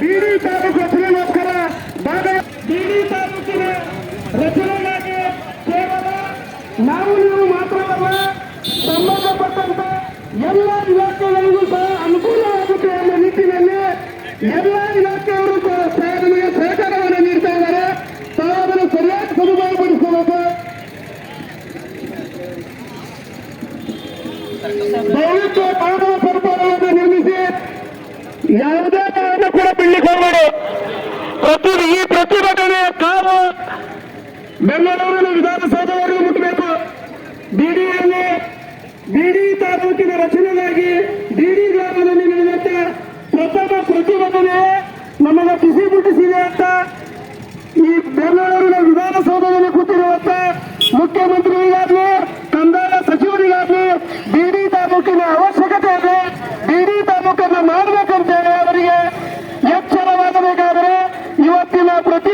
ಬಿಡಿ ತಾಲೂಕು ರಚನೆಗೋಸ್ಕರ ಭಾಗ ಬಿಡಿ ತಾಲೂಕಿನ ರಚನೆಗಾಗಿ ಕೇವಲ ನಾವು ನೀವು ಮಾತ್ರವಲ್ಲ, ಸಂಬಂಧಪಟ್ಟಂತ ಎಲ್ಲ ಇಲಾಖೆಗಳಿಗೂ ಸಹ ಅನುಕೂಲವಾಗುತ್ತೆ ಎಂಬ ನಿಟ್ಟಿನಲ್ಲಿ ಎಲ್ಲ ಇಲಾಖೆಯವರು ಸಾಧನೆಗೆ ಸಹಕಾರವನ್ನು ನೀಡ್ತಾ ಇದ್ದಾರೆ. ತಾವು ಸರಿಯಾಗಿ ಸದುಪಯೋಗಪಡಿಸಬೇಕು ದಯವಿಟ್ಟು ಮಾನವ ಸರ್ಕಾರವನ್ನು ನಿರ್ಮಿಸಿ, ಯಾವುದೇ ಹೋಗಬೇಡಿ ಪ್ರತಿ ಈ ಪ್ರತಿಭಟನೆ ಕಾರು ಬೆಂಗಳೂರಿನ ವಿಧಾನಸೌಧವರೆಗೂ ಮುಟ್ಟಬೇಕು. ಬಿಡಿಯಲ್ಲಿ ಬಿಡಿ ತಾಲೂಕಿನ ರಚನೆಗಾಗಿ ಬಿಡಿ ಗ್ರಾಮದಲ್ಲಿ ನಡೆದಂತ ಪ್ರಥಮ ಪ್ರತಿಭಟನೆ ನಮಗೆ ಬಿಸಿ ಮುಟ್ಟಿಸಿದೆ ಅಂತ ಈ ಬೆಂಗಳೂರಿನ ವಿಧಾನಸೌಧದಲ್ಲಿ ಕೂತಿರುವಂತ ಮುಖ್ಯಮಂತ್ರಿಗಳಿಗಾಗ್ಲಿ, ಕಂದಾಯ ಸಚಿವರಿಗಾಗ್ಲಿ ಬಿಡಿ ತಾಲೂಕಿನ ಅವಶ್ಯಕತೆ la protección.